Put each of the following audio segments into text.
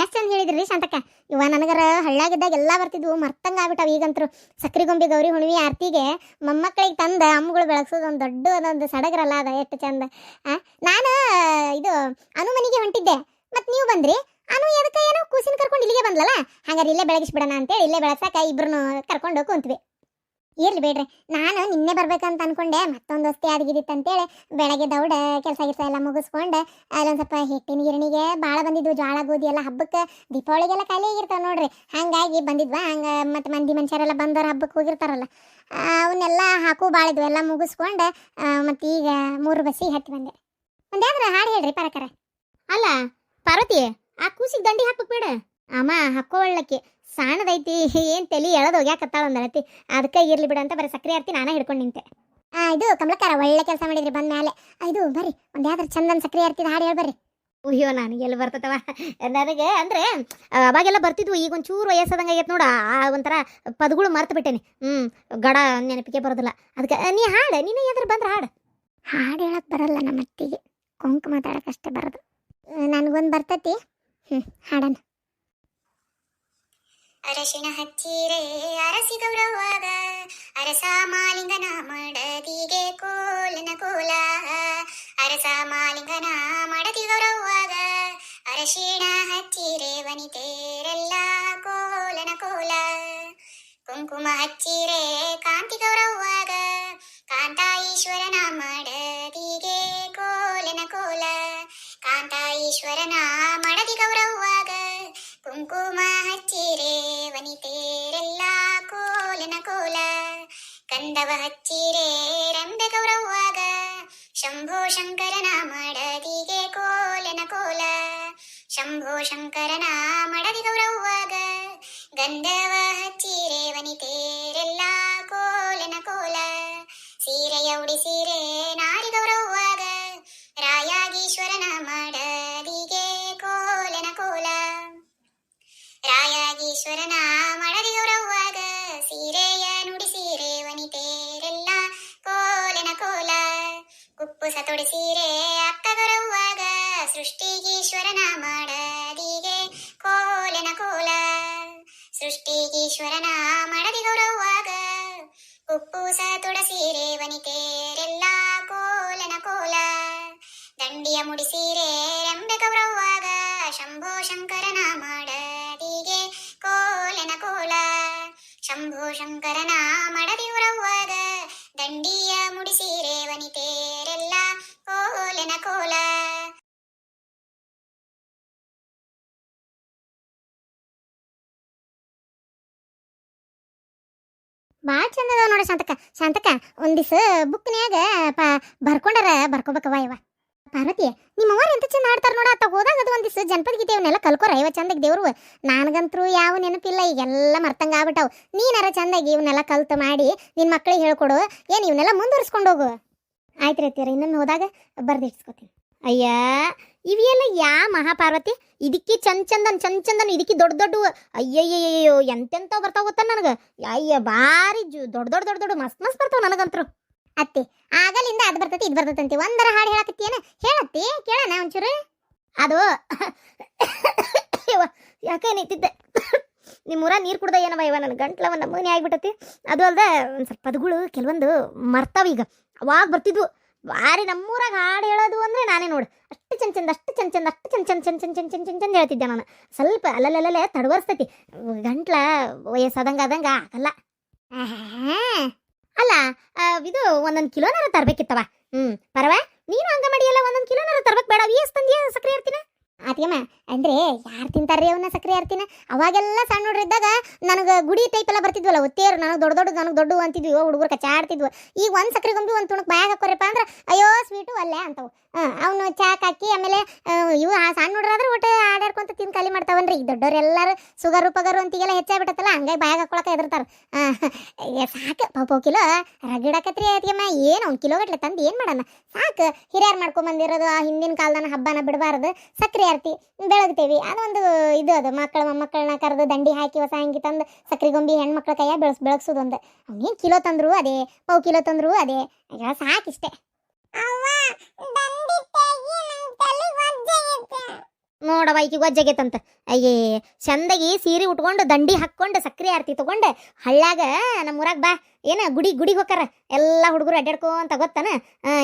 ಎಷ್ಟು ಚಂದ ಹೇಳಿದ್ರಿ ಶಾಂತಕ್ಕ? ಇವ ನನಗರ ಹಳ್ಳಾಗಿದ್ದಾಗ ಎಲ್ಲ ಬರ್ತಿದ್ವು, ಮರ್ತಂಗ ಆಗ್ಬಿಟ್ಟಾವ ಈಗಂತರು. ಸಕ್ರಿ ಗೊಂಬೆ, ಗೌರಿ ಹುಣ್ಣಿಮೆ ಆರ್ತಿಗೆ ಮೊಮ್ಮಕ್ಕಳಿಗೆ ತಂದ ಅಮ್ಮಗಳು ಬೆಳಗ್ಸೋದು ಒಂದು ದೊಡ್ಡ ಅದೊಂದು ಸಡಗರಲ್ಲ ಅದ, ಎಷ್ಟು ಚಂದ. ನಾನು ಇದು ಅನುಮನಿಗೆ ಹೊಂಟಿದ್ದೆ. ಮತ್ತು ನೀವು ಬಂದ್ರಿ? ಅನು ಎದಕ್ಕೆ ಏನೋ ಕೂಸಿನ ಕರ್ಕೊಂಡು ಇಲ್ಲಿಗೆ ಬಂದ್ಲಲ್ಲ ಹಂಗಾರೆ ಇಲ್ಲೇ ಬೆಳಗಿಸ್ಬಿಡೋಣ ಅಂತೇಳಿ ಇಲ್ಲೇ ಬೆಳಸಾಕ ಇಬ್ರು ಕರ್ಕೊಂಡು ಕುಂತ್ವಿ. ಇರ್ಲಿ ಬೇಡ್ರಿ. ನಾನು ನಿನ್ನೆ ಬರ್ಬೇಕಂತ ಅನ್ಕೊಂಡೆ, ಮತ್ತೊಂದು ವಸ್ತಿ ಆದ್ಗಿದಿತ್ತು ಅಂತೇಳಿ ಬೆಳಗ್ಗೆ ದೌಡ ಕೆಲಸ ಗಿಲ್ಸ ಎಲ್ಲ ಮುಗಿಸ್ಕೊಂಡು ಅಲ್ಲೊಂದು ಸ್ವಲ್ಪ ಹಿಟ್ಟಿನ ಗಿರಣಿಗೆ ಭಾಳ ಬಂದಿದ್ವು, ಜ್ವಾಳ, ಗೋಧಿ ಎಲ್ಲ ಹಬ್ಬಕ್ಕೆ ದೀಪಾವಳಿಗೆಲ್ಲ ಖಾಲಿ ಆಗಿರ್ತಾವೆ ನೋಡ್ರಿ. ಹಾಗಾಗಿ ಬಂದಿದ್ವಾ, ಹಂಗೆ ಮತ್ತು ಮಂದಿ ಮನುಷ್ಯರೆಲ್ಲ ಬಂದವ್ರು ಹಬ್ಬಕ್ಕೆ ಹೋಗಿರ್ತಾರಲ್ಲ, ಅವನ್ನೆಲ್ಲ ಹಾಕು ಬಾಳಿದ್ವು ಎಲ್ಲ ಮುಗಿಸ್ಕೊಂಡು ಮತ್ತು ಈಗ ಮೂರು ಬಸ್ಸಿಗೆ ಹತ್ತಿ ಬಂದೆ. ಒಂದು ಯಾವ್ದಾರ ಹಾಡು ಹೇಳ್ರಿ ಪರಕರ. ಅಲ್ಲ, ಪಾರ್ವತಿ, ಆ ಕೂಸಿಗೆ ದಂಡಿ ಹಾಕ್ಬೇಕು ಬೇಡ. ಅಮ್ಮ ಹಾಕೋಳ್ಳಕ್ಕೆ ಸಣ್ಣದೈತಿ ಏನು ತಲಿ ಎಳದೋಗ್ಯಾಕತ್ತಾಳ ಅಂದಳತಿ ಅದಕ್ಕೆ ಇರ್ಲಿ ಬಿಡು ಅಂತ ಬರೀ ಸಕ್ರೆ ಆರ್ತಿ ನಾನೇ ಹಿಡ್ಕೊಂಡು ನಿಂತೆ. ಆ, ಇದು ಕಮಲಕಾರ ಒಳ್ಳೆ ಕೆಲಸ ಮಾಡಿದ್ರಿ ಬಂದ ಮೇಲೆ ಇದು ಬರ್ರಿ ಒಂದು ಯಾವ್ದಾರು ಚಂದನ್ ಸಕ್ರೆ ಆರ್ತಿದ ಹಾಡು ಹೇಳ್ಬರ್ರಿ ಉಯ್ಯೋ ನನಗೆ ಎಲ್ಲಿ ಬರ್ತದವ ನನಗೆ ಅಂದ್ರೆ ಅವಾಗೆಲ್ಲ ಬರ್ತಿದ್ವು ಈಗ ಒಂಚೂರು ವಯಸ್ಸದಂಗೆ ಆಗೈತೆ ನೋಡ. ಆ ಒಂಥರ ಪದಗಳು ಮರ್ತು ಬಿಟ್ಟೇನಿ. ಹ್ಞೂ ಗಡ ನೆನಪಿಗೆ ಬರೋದಿಲ್ಲ. ಅದಕ್ಕೆ ನೀ ಹಾಡು ನೀನು ಎದ್ರ ಬಂದ್ರೆ ಹಾಡು. ಹಾಡು ಹೇಳಕ್ಕೆ ಬರಲ್ಲ ನಮ್ಮ ಅತ್ತಿಗೆ ಕೊಂಕ ಮಾತಾಡಕ್ ಅಷ್ಟೇ ಬರೋದು. ನನಗೊಂದು ಬರ್ತೈತಿ. ಹ್ಞೂ ಹಾಡಣ ಹಚ್ಚಿರೆ ಅರಸಿ ಗೌರವಾದ, ಅರಸ ಮಾಲಿಂಗನ ಮಡದಿಗೆ ಕೋಲನ ಕೋಲ. ಅರಸ ಮಾಲಿಂಗನ ಮಡದಿ ಗೌರವಾದ ಅರಶಿಣ ಹಚ್ಚಿರೆ ವನಿತೆರೆಲ್ಲ ಕೋಲನ ಕೋಲ. ಕುಂಕುಮ ಹಚ್ಚಿರೆ ಕಾಂತಿ ಗೌರವಾದ, ಕಾಂತ ಈಶ್ವರನ ಮಡದಿಗೆ ಕೋಲನ ಕೋಲ. ಕಾಂತ ಈಶ್ವರನ ಮಡದಿ ಗೌರವಾದ ಕುಂಕುಮ ಹಚ್ಚಿರೆ ವನಿತೆರೆಲ್ಲ ಕೋಲನ ಕೋಲ ಕಂದವ ಹಚ್ಚಿರೆ ರಂಬೆ ಗೌರವ್ವಾಗ ಶಂಭೋ ಶಂಕರನ ಮಡದಿಗೆ ಕೋಲನ ಕೋಲ ಶಂಭೋ ಶಂಕರನ ಮಡದಿ ಗೌರವ್ವಾಗ ಗಂಧವ ಹಚ್ಚಿರೆ ವನಿತೆರೆಲ್ಲ ಕೋಲನ ಕೋಲ ಸೀರೆಯ ಉಡಿಸಿರೆ ನಾರಿ ಗೌರವ್ವಾಗ ರಾಯಾಗೀಶ್ವರನ ಮಡದಿಗೆ ಈಶ್ವರನ ಮಡದಿಯುರವ್ವಾಗ ಸೀರೆಯ ನುಡಿ ಸೀರೆ ವನಿತೇರೆಲ್ಲ ಕೋಲನ ಕೋಲ. ಕುಪ್ಪುಸ ತೊಡಿ ಸೀರೆ ಅಕ್ಕಗೊರವ್ವಾಗ ಸೃಷ್ಟಿಗೀಶ್ವರನ ಮಡದಿಗೆ ಕೋಲನ ಕೋಲ. ಸೃಷ್ಟಿಗೀಶ್ವರನ ಗೌರವಾಗ ಕುಪ್ಪುಸ ತೊಡ ಸೀರೆ ವನಿತೇರೆಲ್ಲ ಕೋಲನ ಕೋಲ. ದಂಡಿಯ ಮುಡಿ ಸೀರೆ ರೆಂಬೆ ಕೌರವ್ವಾಗ ಶಂಭೋ ಶಂಕರನ ಮಾಡ ಶಂಭೋ ಶಂಕರನ ಮಡದಿ ಗೌರವ್ವಾಗ ದಂಡಿಯ ಮುಡಿಸೀರೆ ವನಿತೆರೆಲ್ಲ ಕೋಲನ ಕೋಲ ಭಾಳ ಚಂದ ಅದಾವ ನೋಡಿ ಶಾಂತಕ್ಕ ಶಾಂತಕ್ಕ ಒಂದಿವ್ಸ ಬುಕ್ನ್ಯಾಗ ಪ ಬರ್ಕೊಂಡಾರ ಬರ್ಕೋಬೇಕವ ಇವ ಪಾರ್ವತಿ ನಿಮ್ಮ ಅವ್ವ ಎಂತ ಚಂದ ಆಡ್ತಾರ ನೋಡ ಅತ್ತ ಹೋದಾಗ ಅದು ಒಂದಿವ್ಸ ಜನಪದ ಗೀತೆ ಇವನ್ನೆಲ್ಲ ಕಲ್ಕೋರ ಇವ ಚಂದಾಗಿ ದೇವ್ರು. ನನಗಂತರೂ ಯಾವ ನೆನಪಿಲ್ಲ, ಈಗೆಲ್ಲ ಮರ್ತಂಗ ಆಗ್ಬಿಟ್ಟಾವು. ನೀನಾರ ಚಂದಾಗಿ ಇವನ್ನೆಲ್ಲ ಕಲ್ತು ಮಾಡಿ ನಿನ್ನ ಮಕ್ಳಿಗೆ ಹೇಳ್ಕೊಡು. ಏನು ಇವನ್ನೆಲ್ಲ ಮುಂದುವರ್ಸ್ಕೊಂಡು ಹೋಗು. ಆಯ್ತು ರೀತಿಯರ ಇನ್ನೊಂದು ಹೋದಾಗ ಬರ್ದಿಡ್ಸ್ಕೊತೀನಿ ಅಯ್ಯ, ಇವೆಲ್ಲ ಯಾ ಮಹಾಪಾರ್ವತಿ? ಇದಕ್ಕೆ ಚಂದ ಚಂದನ್ ಚಂದ ಚಂದನ್, ಇದಕ್ಕೆ ದೊಡ್ಡ ದೊಡ್ಡ ಅಯ್ಯಯ್ಯಯ್ಯೋ ಎಂತೆಂತ ಬರ್ತಾವ ಗೊತ್ತ ನನಗೆ? ಅಯ್ಯ ಜು ದೊಡ್ಡ ದೊಡ್ಡ ದೊಡ್ಡ ದೊಡ್ಡ ಮಸ್ತ್ ಮಸ್ತ್ ಬರ್ತಾವ ನನಗಂತ್ರು. ಅತ್ತಿ, ಆಗಲಿಂದ ಅದು ಬರ್ತತಿ, ಇದು ಬರ್ತದಂತಿ ಒಂದರ ಹಾಡು ಹೇಳಕತ್ತೀಯನ? ಹೇಳತ್ತಿ, ಕೇಳೋಣ ಒಂಚೂರು. ಅದು ಯಾಕೆ ನಿಂತಿದ್ದೆ? ನಿಮ್ಮೂರ ನೀರು ಕುಡ್ದ ಏನವ ಇವ ನನ್ನ ಗಂಟ್ಲವ ಒಂದು ನಮೂನೆ ಆಗಿಬಿಟ್ಟತಿ. ಅದು ಅಲ್ಲದೆ ಒಂದು ಸ್ವಲ್ಪ ಪದಗಳು ಕೆಲವೊಂದು ಮರ್ತಾವ ಈಗ. ಅವಾಗ ಬರ್ತಿದ್ವು. ಬಾರಿ ನಮ್ಮೂರಾಗ ಹಾಡು ಹೇಳೋದು ಅಂದರೆ ನಾನೇ ನೋಡು. ಅಷ್ಟು ಚಂದ ಚಂದ, ಅಷ್ಟು ಚಂದ ಚಂದ, ಅಷ್ಟು ಚಂದ ಚಂದ ಚಂದ ಚಂದ ಚಂದ ಚಂದ ಚಂದ ಹೇಳ್ತಿದ್ದೆ ನಾನು. ಸ್ವಲ್ಪ ಅಲ್ಲಲ್ಲಲ್ಲೇ ತಡವರ್ಸ್ತೈತಿ. ಗಂಟ್ಲ ವಯಸ್ಸಾದಂಗೆ ಆದಂಗೆ ಆಗಲ್ಲ. ಅಲ್ಲ ಇದು ಒಂದೊಂದು ಕಿಲೋನಾರ ತರ್ಬೇಕಿತ್ತವ. ಹ್ಞೂ ಪರವ, ನೀನು ಹಂಗ ಮಾಡಿಯಲ್ಲ ಒಂದೊಂದು ಕಿಲೋನಾರ ತರ್ಬೇಕು ಬೇಡ. ಎಷ್ಟು ತಂದಿಯ ಸಕ್ರೆ ಇರ್ತೀನ? ಆತಿಯಮ್ಮ ಅಂದ್ರೆ ಯಾರು ತಿಂತಾರ್ರಿ ಅವನ್ನ ಸಕ್ಕರೆ ಆರ್ತಿನ ಅವಾಗೆಲ್ಲ ಸಣ್ಣ ಹುಡ್ರು ಇದ್ದಾಗ ನನಗೆ ಗುಡಿ ಟೈಪ್ ಎಲ್ಲ ಬರ್ತಿದ್ವಲ್ಲ ಒತ್ತೇರು ನನಗೆ ದೊಡ್ಡ ದೊಡ್ಡ ನನಗೆ ದೊಡ್ಡ ಅಂತಿದ್ವಿ ಹುಡುಗರು ಕಚಾಡ್ತಿದ್ವು ಈಗ ಒಂದು ಸಕ್ಕರೆ ಗೊಂಬಿ ಒಂದು ತುಣಕ್ ಬಾಯಾಗ ಹಾಕೋರಪ್ಪ ಅಂದ್ರೆ, ಅಯ್ಯೋ ಸ್ವೀಟು ಅಲ್ಲೇ ಅಂತವು. ಅವನು ಚಾಕ್ ಹಾಕಿ ಆಮೇಲೆ ಇವು ಆ ಸಣ್ಣ ಹುಡ್ರಾದ್ರೆ ಒಟ್ಟು ಆಡಾಡ್ಕೊಂತ ತಿಂದು ಖಾಲಿ ಮಾಡ್ತಾವನ್ರಿ. ಈಗ ದೊಡ್ಡವರೆಲ್ಲರೂ ಸುಗರು ಪಗರು ಅಂತಿಗೆಲ್ಲ ಹೆಚ್ಚಾಗ್ಬಿಟ್ಟತ್ತಲ್ಲ ಹಂಗಾಗಿ ಬಾಯ್ ಹಾಕೊಳಕ್ಕೆ ಎದುರ್ತಾರೆ ಸಾಕು. ಪಾಪ ಕಿಲೋ ರಗಡಕತ್ರಿ ಐತಿಯಮ್ಮ ಏನು ಒಂದು ಕಿಲೋ ಗಟ್ಲೆ ತಂದು ಏನು ಮಾಡೋಣ? ಸಾಕು. ಹಿರಿಯರು ಮಾಡ್ಕೊಂಬಂದಿರೋದು ಆ ಹಿಂದಿನ ಕಾಲದ ಹಬ್ಬನ ಬಿಡಬಾರ್ದು. ಸಕ್ಕರೆ ಆರ್ತಿ ಬೆಳಗ್ತೇವಿ ಅದೊಂದು ಇದು ಅದು ಮಕ್ಕಳ ಮೊಮ್ಮಕ್ಕಳನ್ನ ಕರೆದು ದಂಡಿ ಹಾಕಿ ಹೊಸ ಹಂಗಿ ತಂದು ಸಕ್ರೆ ಗೊಂಬಿ ಹೆಣ್ಮಕ್ಳ ಕೈಯ ಬೆಳೆಸ್ ಬೆಳಗ್ಸೋದೊಂದು ಅವನೇನು ಕಿಲೋ ತಂದ್ರು ಅದೇ ಪೌ ಕಿಲೋ ತಂದ್ರು ಅದೇ. ಸಾಕಿಷ್ಟೇ. ನೋಡ ನೋಡವ ಈಕಿ ಗೊಜ್ಜಾಗೈತಂತ ಅಯ್ಯೇ ಚಂದಾಗಿ ಸೀರೆ ಉಟ್ಕೊಂಡು ದಂಡಿ ಹಾಕ್ಕೊಂಡು ಸಕ್ರೆ ಆರತಿ ತಗೊಂಡು ಹಳ್ಳಾಗ ನಮ್ಮ ಊರಾಗ ಬಾ. ಏನ ಗುಡಿ ಗುಡಿಗೆ ಹೋಗಾರ ಎಲ್ಲ ಹುಡುಗರು ಅಡ್ಡಾಡ್ಕೋ ಅಂತ ಗೊತ್ತಾನ?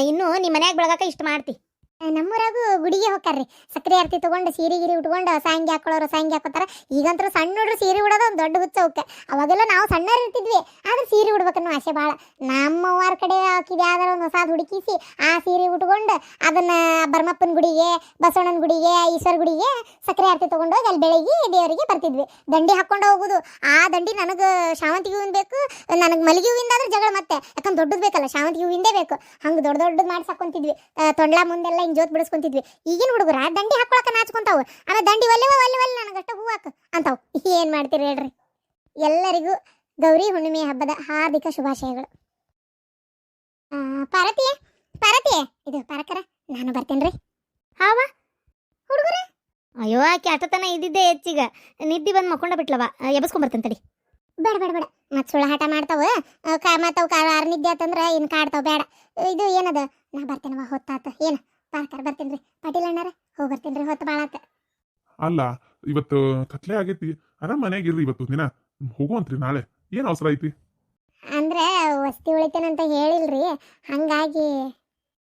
ಇನ್ನೂ ಇನ್ನು ನಿಮ್ಮ ಮನ್ಯಾಗ ಬೆಳಗಾಕ ಇಷ್ಟ ಮಾಡ್ತಿ. ನಮ್ಮೂರಾಗೂ ಗುಡಿಗೆ ಹೋಗ್ತಾರ್ರಿ ಸಕ್ಕರೆ ಆರತಿ ತಗೊಂಡು ಸೀರೆ ಗಿರಿ ಉಟ್ಕೊಂಡು ಹೊಸ ಅಂಗಿ ಹಾಕೊಳ್ಳೋರು ಹೊಸ ಹಾಕೋತಾರ. ಈಗಂತೂ ಸಣ್ಣ ಹುಡ್ರು ಸೀರೆ ಉಡೋದು ಒಂದು ದೊಡ್ಡ ಹುಚ್ಚ ಅವಕ್ಕೆ ಅವಾಗೆಲ್ಲ ನಾವು ಸಣ್ಣರು ಇರ್ತಿದ್ವಿ, ಆದ್ರೆ ಸೀರೆ ಉಡ್ಬೇಕನ್ನೋ ಆಸೆ ಭಾಳ ನಮ್ಮವ್ವಾರ ಕಡೆ ಆಕಿದ ಯಾವ್ದಾರ ಒಂದು ಹೊಸಾದ್ ಹುಡುಕಿಸಿ ಆ ಸೀರೆ ಉಟ್ಕೊಂಡು ಅದನ್ನ ಬರ್ಮಪ್ಪನ ಗುಡಿಗೆ, ಬಸವಣ್ಣನ ಗುಡಿಗೆ, ಈಶ್ವರ ಗುಡಿಗೆ ಸಕ್ಕರೆ ಆರತಿ ತಗೊಂಡು ಹೋಗಿ ಅಲ್ಲಿ ಬೆಳಗ್ಗೆ ದೇವರಿಗೆ ಬರ್ತಿದ್ವಿ. ದಂಡಿ ಹಾಕೊಂಡು ಹೋಗುದು. ಆ ದಂಡಿ ನನಗೆ ಶಾವಂತಿಗೆ ಹೂವಿನ ಬೇಕು, ನನಗೆ ಮಲ್ಲಿಗೆ ಹೂವಿಂದ ಆದ್ರೆ ಜಗಳ ಮತ್ತೆ. ಯಾಕಂದ್ರೆ ದೊಡ್ಡದು ಬೇಕಲ್ಲ, ಶಾವಂತಿಗೆ ಹೂವಿಂದೇ ಬೇಕು. ಹಂಗೆ ದೊಡ್ಡ ದೊಡ್ಡದು ಮಾಡ್ಸಾಕೊಂತಿದ್ವಿ ತೊಂಡ್ಲ ಮುಂದೆಲ್ಲ ಹಿಂಗೆ ಜೋತ್ ಬಿಡಿಸ್ಕೊಂತಿದ್ವಿ. ಈಗಿನ ಹುಡುಗರ ದಂಡಿ ಹಾಕೊಳಕ ನಾಚ್ಕೊಂತಾವ. ಆಮೇಲೆ ದಂಡಿ ಒಲ್ಲೆವ ಒಲ್ಲೆ ಒಲ್ಲೆ ನನಗಷ್ಟ ಹೂ ಹಾಕ ಅಂತಾವ್. ಏನು ಮಾಡ್ತೀರಿ ಹೇಳ್ರಿ. ಎಲ್ಲರಿಗೂ ಗೌರಿ ಹುಣ್ಣಿಮೆ ಹಬ್ಬದ ಹಾರ್ದಿಕ ಶುಭಾಶಯಗಳು. ಪಾರತಿಯ ಪಾರ್ವತಿ ಇದು ಪಾರಕರ, ನಾನು ಬರ್ತೇನ್ರಿ. ಹಾವ ಹುಡುಗರ? ಅಯ್ಯೋ, ಆಕೆ ಅಟತನ ಇದ್ದಿದ್ದೆ ಹೆಚ್ಚಿಗ. ನಿದ್ದೆ ಬಂದು ಮಕ್ಕೊಂಡ ಬಿಟ್ಲವ. ಎಬಸ್ಕೊಂಬರ್ತೇನೆ ತಡಿ. ಬೇಡ ಬೇಡ ಬೇಡ. ಮತ್ತೆ ಸುಳ್ಳ ಹಾಟ ಮಾಡ್ತಾವ. ಕಾ ಮತ್ತವು ಕಾ ಆರು ನಿದ್ದೆ ಆತಂದ್ರೆ ಇನ್ನು ಕಾಡ್ತಾವ. ಬೇಡ. ಇದು ಏನದ? ನಾ ಬರ್ತೇನವ ಹೊತ್ತಾತ. ಏನು? ಪಾರ್ಕರ್ ಬರ್ತೀನ್ರಿ. ಪಾಟೀಲ್ ಅಣ್ಣಾರ ಹೋಗಿ ಬರ್ತೇನ್ರಿ ಹೊತ್ತು ಭಾಳ ಆತ ಅಲ್ಲ ಇವತ್ತು ಕತ್ಲೆ ಆಗೈತಿ. ಅದ ಮನೆಗೆ ಇರ್ರಿ ಇವತ್ತು ದಿನ. ಹೋಗುವಂತ್ರಿ ನಾಳೆ. ಏನು ಅವಸರ ಐತಿ? ಅಂದ್ರೆ ವಸ್ತಿ ಉಳಿತೇನಂತ ಹೇಳಿಲ್ರಿ. ಹಂಗಾಗಿ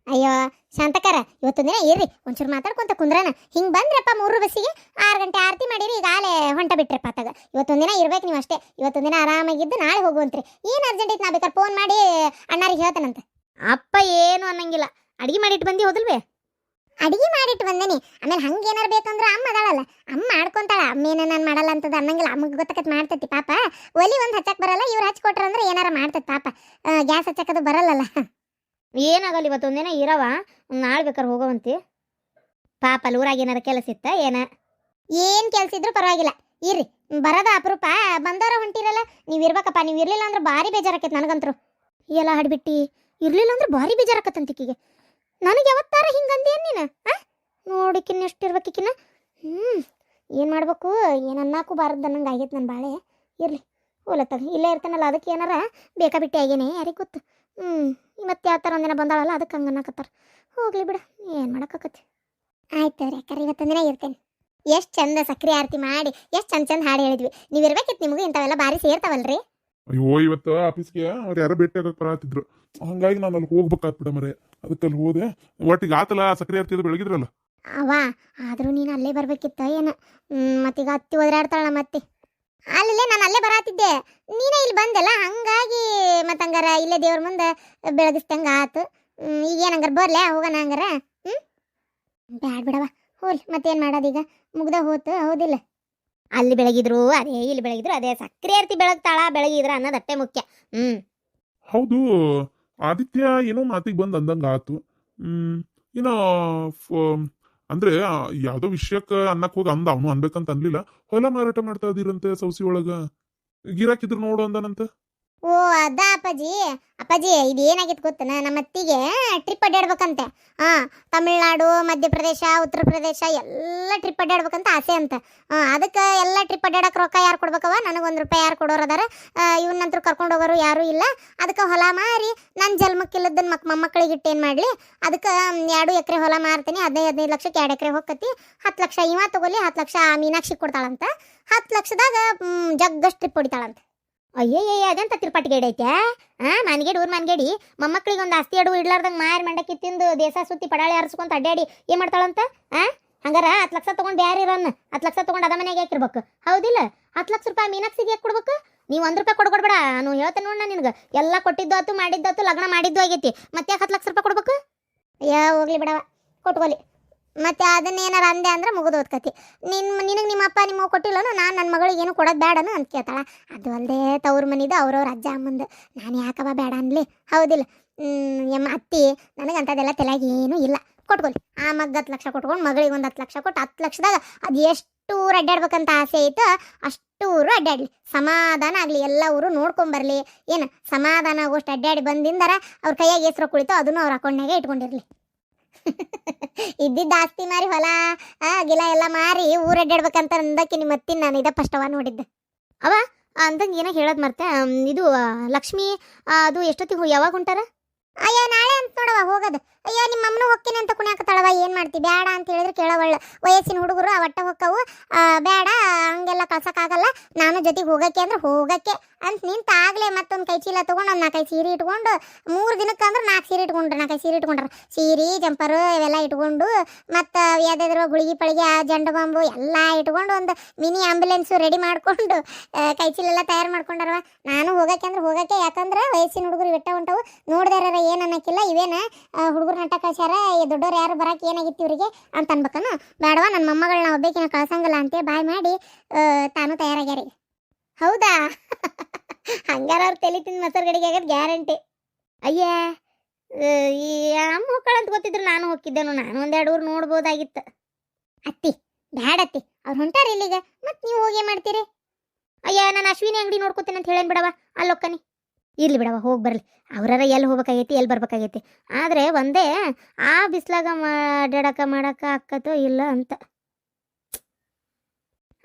ಅಯ್ಯೋ ಶಾಂತಕಾರ ಇವತ್ತು ದಿನ ಇರ್ರಿ. ಒಂಚೂರು ಮಾತಾಡ್ಕೊಂತ ಕುಂದ್ರನ. ಹಿಂಗೆ ಬಂದ್ರಪ್ಪ ಮೂರು ಬಸ್ಸಿಗೆ ಆರು ಗಂಟೆ ಆರತಿ ಮಾಡಿರಿ ಈಗ ಆಲೆ ಹೊಂಟ ಬಿಟ್ರಪ್ಪ ಪಾತಾಗ ಇವತ್ತೊಂದು ದಿನ ಇರ್ಬೇಕು ನೀವು ಅಷ್ಟೇ. ಇವತ್ತೊಂದು ದಿನ ಆರಾಮಾಗಿದ್ದು ನಾಳೆ ಹೋಗುವಂತ್ರಿ. ಏನು ಅರ್ಜೆಂಟ್ ಐತಿ ನಾ ಬೇಕಾದ್ರೆ ಫೋನ್ ಮಾಡಿ ಅಣ್ಣಾರಿಗೆ ಹೇಳ್ತಾನಂತ? ಅಪ್ಪ ಏನು ಅನ್ನಂಗಿಲ್ಲ. ಅಡಿಗೆ ಮಾಡಿಟ್ಟು ಬಂದಿ ಹೋದಲ್ವೇ? ಅಡಿಗೆ ಮಾಡಿಟ್ಟು ಬಂದೇನಿ. ಆಮೇಲೆ ಹಂಗೆ ಏನಾರು ಬೇಕಂದ್ರೆ ಅಮ್ಮ ಅದಾಳಲ್ಲ. ಅಮ್ಮ ಮಾಡ್ಕೊಂತಾಳ. ಅಮ್ಮೇನ ನಾನು ಮಾಡಲ್ಲ ಅಂತದ ಅನ್ನಂಗಿಲ್ಲ. ಅಮ್ಮಗೆ ಗೊತ್ತಾಕತ್ ಮಾಡ್ತೈತಿ ಪಾಪ. ಒಲಿ ಒಂದು ಹಚ್ಚಕ್ ಬರಲ್ಲ ಇವ್ರು ಹಚ್ಕೊಟ್ರ ಅಂದ್ರೆ ಏನಾರ ಮಾಡ್ತತಿ ಪಾಪ. ಗ್ಯಾಸ್ ಹಚ್ಚಕ್ಕದು ಬರಲ್ಲಲ್ಲ. ಏನಾಗಲ್ಲ ಇವತ್ತು ಒಂದಿನ ಇರವ. ನಾಳೆ ಬೇಕಾದ್ರೆ ಹೋಗೋವಂತಿ. ಪಾಪ ಅಲ್ಲಿ ಊರಾಗ ಏನಾರ ಕೆಲಸ ಇತ್ತ ಏನ? ಏನ್ ಕೆಲ್ಸ ಇದ್ರು ಪರವಾಗಿಲ್ಲ. ಇರ್ರಿ. ಬರದ ಅಪರೂಪ. ಬಂದವರ ಹೊಂಟಿರಲ್ಲ. ನೀವು ಇರ್ಬೇಕಪ್ಪ. ನೀವು ಇರ್ಲಿಲ್ಲ ಅಂದ್ರೆ ಭಾರಿ ಬೇಜಾರಾಕೈತಿ ನನಗಂತರು. ಎಲ್ಲ ಹಾಡ್ಬಿಟ್ಟಿ ಇರಲಿಲ್ಲ ಅಂದ್ರೆ ಭಾರಿ ಬೇಜಾರಾಕತ್ತಂತಿಕ್ಕಿಗೆ ನನಗೆ ಯಾವತ್ತಾರ ಹಿಂಗಂದೇನು ನೀನು, ಆ? ನೋಡಿಕಿನ್ನ ಎಷ್ಟು ಹ್ಞೂ ಏನ್ ಮಾಡ್ಬೇಕು? ಏನ್ ಅನ್ನಕ್ಕೂ ಬಾರದು ಅನ್ನಂಗೆ ಆಗೈತೆ ನನ್ನ ಬಾಳೆ. ಇರ್ಲಿ ಹೋಲತ್ತಗ ಇಲ್ಲೇ ಇರ್ತಾನಲ್ಲ, ಅದಕ್ಕೆ ಏನಾರ ಬೇಕಾ ಬಿಟ್ಟಿ ಆಗೇನೆ ಯಾರಿಗೆ ಗೊತ್ತು? ಹ್ಮ್ ಮತ್ತೆ ಯಾವ ಥರ ಒಂದಿನ ಬಂದಾಳಲ್ಲ ಅದಕ್ಕೆ ಹಂಗೆ ಅನ್ನಕತ್ತಾರ. ಹೋಗ್ಲಿ ಬಿಡು, ಏನು ಮಾಡೋಕ್ಕಾಗತ್ತೆ ಆಯ್ತು ರೀ ಅಕ್ಕರಿ ಇವತ್ತೊಂದಿನ ಇರ್ತೇನೆ. ಎಷ್ಟು ಚಂದ ಸಕ್ರೆ ಆರತಿ ಮಾಡಿ, ಎಷ್ಟು ಚಂದ ಚಂದ ಹಾಡು ಹೇಳಿದ್ವಿ. ನೀವು ಇರ್ಬೇಕಿತ್ತು ನಿಮಗೆ, ಇಂಥವೆಲ್ಲ ಬಾರಿ ಸೇರ್ತಾವಲ್ರಿ. ಅಯ್ಯೋ, ಇವತ್ತು ಆಫೀಸ್ಗೆ ಅವ್ರು ಯಾರೋ ಭೇಟಿ ಆಗಕ್ ಬರತ್ತಿದ್ರು ಹಂಗಾಗಿ ನಾನು ಅಲ್ಲಿ ಹೋಗ್ಬೇಕಾಗ್ಬಿಡ ಮರೆ. ಅದಕ್ಕೆ ಅಲ್ಲಿ ಹೋದೆ. ಒಟ್ಟಿಗೆ ಆತಲ್ಲ ಸಕ್ರಿಯ ಆರ್ತಿದ್ದು ಬೆಳಗಿದ್ರಲ್ಲ. ಅವ ಆದರೂ ನೀನು ಅಲ್ಲೇ ಬರ್ಬೇಕಿತ್ತ ಏನ. ಮತ್ತೀಗ ಅತ್ತಿ ಒದರಾಡ್ತಾಳ ಮತ್ತೆ. ಅಲ್ಲೇ ನಾನು ಅಲ್ಲೇ ಬರಾತಿದ್ದೆ. ನೀನೇ ಇಲ್ಲಿ ಬಂದಲ್ಲ? ಹಂಗಾಗಿ ಮತ್ತೆ ಹಂಗಾರ ಇಲ್ಲೇ ದೇವ್ರ ಮುಂದೆ ಬೆಳಗಿಸ್ದಂಗೆ ಆತು. ಈಗ ಏನು ಹಂಗಾರ ಬರ್ಲೆ? ಹೋಗೋಣ ಹಂಗಾರ? ಹ್ಞೂ ಬ್ಯಾಡ್ ಬಿಡವ ಹೋಲ್ ಮತ್ತೇನು ಮಾಡೋದೀಗ ಮುಗ್ದ ಹೋತು ಹೌದಿಲ್ಲ. ಅಲ್ಲಿ ಬೆಳಗಿದ್ರು ಅದೇ ಇಲ್ಲಿ ಬೆಳಗಿದ್ರು ಅದೇ ಸಕ್ಕರೆ ಅರ್ತಿ ಬೆಳಗ್ತಾಳ ಬೆಳಗಿದ್ರ ಅನ್ನೋದು ಅಟ್ಟೆ ಮುಖ್ಯ. ಹ್ಞೂ ಹೌದು. ಆದಿತ್ಯ ಏನೋ ಮಾತಿಗೆ ಬಂದ್ ಅಂದಂಗ ಆತು ಹ್ಮ್ ಏನೋ ಅಂದ್ರೆ ಯಾವುದೋ ವಿಷಯಕ್ಕ ಅನ್ನಕ್ ಹೋಗಿ ಅಂದ ಅವನು ಅನ್ಬೇಕಂತ ಅನ್ಲಿಲ್ಲ. ಹೊಲ ಮಾರಾಟ ಮಾಡ್ತಾ ಇದೀರಂತೆ ಸೌಸಿ ಒಳಗ. ಗಿರಾಕಿದ್ರು ನೋಡು ಅಂದನಂತ. ಓ, ಅದ ಅಪ್ಪಾಜಿ? ಅಪ್ಪಾಜಿ ಇದು ಏನಾಗಿತ್ತು ಗೊತ್ತನ ನಮ್ಮ ಅತ್ತಿಗೆ ಟ್ರಿಪ್ ಅಡ್ಡಾಡ್ಬೇಕಂತೆ ಹಾ ತಮಿಳ್ನಾಡು, ಮಧ್ಯಪ್ರದೇಶ, ಉತ್ತರ ಪ್ರದೇಶ ಎಲ್ಲ ಟ್ರಿಪ್ ಅಡ್ಡಾಡ್ಬೇಕಂತ ಆಸೆ ಅಂತ. ಹಾ ಅದಕ್ಕೆ ಎಲ್ಲ ಟ್ರಿಪ್ ಅಡ್ಡಾಡಕ್ಕೆ ರೊಕ್ಕ ಯಾರು ಕೊಡ್ಬೇಕವ ನನಗೆ ಒಂದು ರೂಪಾಯಿ ಯಾರು ಕೊಡೋರು ಅದಾರ? ಇವನ್ನಂತರೂ ಕರ್ಕೊಂಡು ಹೋಗೋರು ಯಾರೂ ಇಲ್ಲ. ಅದಕ್ಕೆ ಹೊಲ ಮಾರಿ ನನ್ನ ಜನ್ಮಕ್ಕಿಲ್ಲದನ್ನ ಮಕ್ ಮೊಮ್ಮಕ್ಕಳಿಗೆ ಇಟ್ಟು ಏನು ಮಾಡಲಿ? ಅದಕ್ಕೆ ಎರಡು ಎಕರೆ ಹೊಲ ಮಾರ್ತೀನಿ, ಹದಿನೈದು ಹದಿನೈದು ಲಕ್ಷಕ್ಕೆ ಎರಡು ಎಕರೆ ಹೋಗಕತ್ತಿ ಹತ್ತು ಲಕ್ಷ ಇವ ತಗೊಲಿ, ಹತ್ತು ಲಕ್ಷ ಮೀನಾಕ್ಷಿ ಕೊಡ್ತಾಳಂತ. ಹತ್ತು ಲಕ್ಷದಾಗ ಜಗ್ಗಷ್ಟು ಟ್ರಿಪ್ ಹೊಡಿತಾಳಂತ. ಅಯ್ಯಯ್ಯ ಅದಂತ ತಿರುಪಟ್ಟಿಗೆ ಐತೆ? ಆ, ಮನ್ಗೇಡಿ, ಊರ್ ಮನ್ಗೇಡಿ? ಮೊಮ್ಮಕ್ಳಿಗೆ ಒಂದು ಆಸ್ತಿ ಅಡುಗೆ ಇಡ್ಲಾರ್ದಂಗೆ ಮಾರಿ ಮಂಡಕ್ಕಿ ತಿಂದು ದೇಶ ಸುತ್ತಿ ಪಡಾಳಿ ಹರಿಸ್ಕೊಂತ ಅಡ್ಡಾಡಿ ಏನ್ ಮಾಡ್ತಾಳಂತ? ಆ? ಹಂಗಾರ ಹತ್ತು ಲಕ್ಷ ತಗೊಂಡು ಬ್ಯಾರೆ ಇರೋನ್. ಹತ್ತು ಲಕ್ಷ ತೊಗೊಂಡು ಅದ ಮನೆಗೆ ಹಾಕಿರ್ಬೇಕು ಹೌದಿಲ್ಲ? ಹತ್ತು ಲಕ್ಷ ರೂಪಾಯಿ ಮೀನಾಕ್ಸಿಗೆ ಯಾಕೆ ಕೊಡ್ಬೇಕು? ನೀವು ಒಂದು ರೂಪಾಯಿ ಕೊಡ್ಕೊಡ್ಬೇಡ ನಾನು ಹೇಳ್ತೇನೆ ನೋಡ ನಿನಗೆ. ಎಲ್ಲ ಕೊಟ್ಟಿದ್ದು ಆತು ಮಾಡಿದ್ದಾತು ಲಗ್ನ ಮಾಡಿದ್ದು ಆಗೈತಿ. ಮತ್ತೆ ಹತ್ತು ಲಕ್ಷ ರೂಪಾಯಿ ಕೊಡ್ಬೇಕು? ಅಯ್ಯ, ಹೋಗ್ಲಿ ಬಿಡವ. ಕೊಟ್ಕೊಲಿ. ಮತ್ತೆ ಅದನ್ನ ಏನಾರ ಅಂದೆ ಅಂದ್ರೆ ಮುಗಿದು ಓದ್ಕತಿ ನಿನ್ ನಿನಗೆ ನಿಮ್ಮ ಅಪ್ಪ ನಿಮ್ಮ ಕೊಟ್ಟಿಲ್ಲನು ನಾನು ನನ್ನ ಮಗಳಿಗೆ ಏನು ಕೊಡೋದು ಬೇಡನು ಅಂತ ಕೇಳ್ತಾಳ. ಅದು ಅಲ್ಲದೆ ತವ್ರ ಮನಿದು ಅವ್ರವ್ರ ಅಜ್ಜ ಅಮ್ಮಂದು. ನಾನು ಯಾಕವ ಬೇಡ ಅನ್ಲಿ? ಹೌದಿಲ್ಲ. ಎಮ್ಮ ಅತ್ತಿ ನನಗೆ ಅಂಥದ್ದೆಲ್ಲ ತಲೆಯಾಗ ಏನೂ ಇಲ್ಲ. ಕೊಟ್ಕೊಲಿ ಆ ಮಗ್ ಹತ್ತು ಲಕ್ಷ ಕೊಟ್ಕೊಂಡು ಮಗಳಿಗೆ ಒಂದು ಹತ್ತು ಲಕ್ಷ ಕೊಟ್ಟು ಹತ್ತು ಲಕ್ಷದಾಗ ಅದು ಎಷ್ಟು ಊರು ಅಡ್ಡಾಡ್ಬೇಕಂತ ಆಸೆ ಐತೋ ಅಷ್ಟು ಊರು ಅಡ್ಡಾಡ್ಲಿ ಸಮಾಧಾನ ಆಗಲಿ, ಎಲ್ಲ ಊರು ನೋಡ್ಕೊಂಬರ್ಲಿ ಏನು ಸಮಾಧಾನ ಆಗೋಷ್ಟು ಅಡ್ಡಾಡಿ ಬಂದಿಂದಾರ ಅವ್ರ ಕೈಯಾಗ ಹೆಸ್ರು ಕುಳಿತು ಅದನ್ನು ಅವ್ರ ಅಕೌಂಟ್ನಾಗೆ ಇಟ್ಕೊಂಡಿರ್ಲಿ. ಇದ್ದಿದ್ದ ಆಸ್ತಿ ಮಾರಿ ಹೊಲ ಗಿಲ ಎಲ್ಲ ಮಾರಿ ಊರ ಅಡ್ಡಾಡ್ಬೇಕಂತ ಅಂದಕ್ಕೆ ನಿಮ್ಮ ನಾನು ಇದ ಅವ ನೋಡಿದ್ದೆ. ಅವ ಅಂದಂಗೆ ಏನೋ ಹೇಳೋದು ಮರ್ತೆ ಇದು ಲಕ್ಷ್ಮಿ ಅದು ಎಷ್ಟೊತ್ತಿಗೆ ಯಾವಾಗ ಹೊಂಟಾರ? ಅಯ್ಯೋ, ನಾಳೆ ಅಂತ ನೋಡವ ಹೋಗೋದು. ಅಯ್ಯೋ ನಿಮ್ಮ ಅಮ್ಮನೂ ಹೋಗ್ತೀನಿ ಅಂತ ತಳವ ಏನು ಮಾಡ್ತಿ? ಬೇಡ ಅಂತ ಹೇಳಿದ್ರೆ ಕೇಳವಳ್ಳ ವಯಸ್ಸಿನ ಹುಡುಗರು ಆ ಒಟ್ಟ ಹೊಕ್ಕವು ಬೇಡ, ಹಂಗೆಲ್ಲ ಕಳ್ಸೋಕ್ಕಾಗಲ್ಲ. ನಾನು ಜೊತೆಗೆ ಹೋಗಕ್ಕೆ ಅಂದ್ರೆ ಹೋಗಕ್ಕೆ. ಅಂತ ನಿಂತ ಆಗ್ಲೇ ಮತ್ತೊಂದು ಕೈ ಚೀಲ ತಗೊಂಡು ಒಂದು ನಾಲ್ಕೈದು ಸೀರೆ ಇಟ್ಕೊಂಡು, ಮೂರು ದಿನಕ್ಕೆ ಅಂದ್ರೆ ನಾಲ್ಕು ಸೀರೆ ಇಟ್ಕೊಂಡ್ರು, ನಾಲ್ಕೈದು ಸೀರೆ ಇಟ್ಕೊಂಡ್ರು. ಸೀರೆ, ಜಂಪರು ಇವೆಲ್ಲ ಇಟ್ಕೊಂಡು, ಮತ್ತು ಯಾವ್ದಾದ್ರು ಗುಳಿಗೆ ಪಳಿಗೆ ಜಂಡ ಬಾಂಬು ಎಲ್ಲ ಇಟ್ಕೊಂಡು ಒಂದು ಮಿನಿ ಆಂಬುಲೆನ್ಸು ರೆಡಿ ಮಾಡ್ಕೊಂಡು ಕೈ ಚೀಲ ತಯಾರು ಮಾಡ್ಕೊಂಡಾರವ ನಾನು ಹೋಗಕ್ಕೆ ಅಂದ್ರೆ ಹೋಗಕ್ಕೆ, ಯಾಕಂದ್ರೆ ವಯಸ್ಸಿನ ಹುಡುಗರು ಬೆಟ್ಟ ಹೊಂಟವು. ನೋಡ್ದಾರ ಏನು ಅನ್ನಕ್ಕಿಲ್ಲ. ಇವೇನ ಹುಡುಗರು ನಟ ಕಳ್ಸ್ಯಾರ, ಈ ದೊಡ್ಡವ್ರು ಯಾರು ಬರಕ್ಕೆ ಏನಾಗಿತ್ತು ಇವರಿಗೆ ಅಂತ ಅನ್ಬೇಕನು? ಬೇಡವಾ ನನ್ನ ಮೊಮ್ಮಗಳನ್ನ ಒಬ್ಬೇಕಿನ ಕಳ್ಸಂಗಲ್ಲ ಅಂತೇಳಿ ಬಾಯ್ ಮಾಡಿ ತಾನು ತಯಾರಾಗ್ಯಾರಿ. ಹೌದಾ? ಹಂಗಾರ ಅವ್ರು ತಲೆ ಮೊಸರು ಗಡಿಗೆ ಆಗೋದು ಗ್ಯಾರಂಟಿ. ಅಯ್ಯ ಈ ಈ ಅಮ್ಮ ಅಂತ ಗೊತ್ತಿದ್ರು ನಾನು ಹೋಗಿದ್ದೇನು ನಾನು ಒಂದೆರಡು ಊರು ನೋಡ್ಬೋದಾಗಿತ್ತು. ಅತ್ತಿ, ಬ್ಯಾಡ ಅತ್ತಿ, ಅವ್ರು ಹೊಂಟಾರ ಇಲ್ಲಿಗ ಮತ್ತೆ ನೀವು ಹೋಗಿ ಮಾಡ್ತೀರಿ? ಅಯ್ಯ, ನಾನು ಅಶ್ವಿನಿ ಅಂಗಡಿ ನೋಡ್ಕೋತೀನಿ ಅಂತ ಹೇಳೇನ್ ಬಿಡವಾ ಅಲ್ಲೊಕ್ಕನಿ. ಇರ್ಲಿ ಬಿಡವ ಹೋಗಿ ಬರಲಿ. ಅವ್ರಾರ ಎಲ್ಲಿ ಹೋಗ್ಬೇಕಾಗೈತಿ ಎಲ್ಲಿ ಬರ್ಬೇಕಾಗೈತಿ. ಆದರೆ ಒಂದೇ ಆ ಬಿಸ್ಲಾಗ ಅಡ್ಡಾಡಕ್ಕೆ ಮಾಡಕ ಆಕ್ಕತ್ತೋ ಇಲ್ಲ ಅಂತ.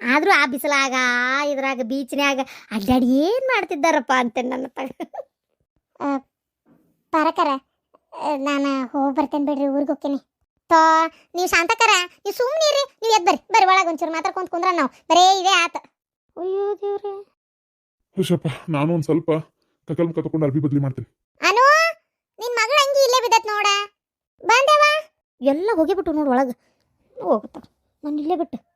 ಆದರೂ ಆ ಬಿಸಿಲಾಗ ಆ ಇದ್ರಾಗ ಬೀಚ್ನ್ಯಾಗ ಅಡ್ಡಾಡಿ ಏನು ಮಾಡ್ತಿದ್ದಾರಪ್ಪ ಅಂತ ನನ್ನ ತಗ ಪರಕರ ನಾನು ಹೋಗಿ ಬರ್ತೇನೆ ಬಿಡ್ರಿ ಊರಿಗೆ ಹೋಗ್ತೀನಿ. ತೋ ನೀವು ಶಾಂತಕರ ನೀವು ಸುಮ್ಮನೆ ರೀ ನೀವು ಎದ್ದು ಬರ್ರಿ. ಬರ್ರಿ ಒಳಗೆ ಒಂಚೂರು ಮಾತಾಡ್ಕೊಂತ ಕುಂದ್ರ ನಾವು. ಬರೇ ಇದೇ ಆತ. ಅಯ್ಯೋ ದೇವ್ರೆ. ಹುಷಪ್ಪ ನಾನು ಒಂದ್ ಸ್ವಲ್ಪ ಕಕಲ್ ಮುಖ ತಕೊಂಡು ಅರ್ಬಿ ಬದಲಿ ಮಾಡ್ತೀನಿ. ಅನು ನಿನ್ ಮಗಳ ಅಂಗಿ ಇಲ್ಲೇ ಬಿದ್ದತ್ ನೋಡ. ಬಂದವ? ಎಲ್ಲ ಹೋಗಿಬಿಟ್ಟು ನೋಡು ಒಳಗೆ. ಹೋಗುತ್ತ ನಾನು ಇಲ್ಲೇ ಬಿಟ್ಟು.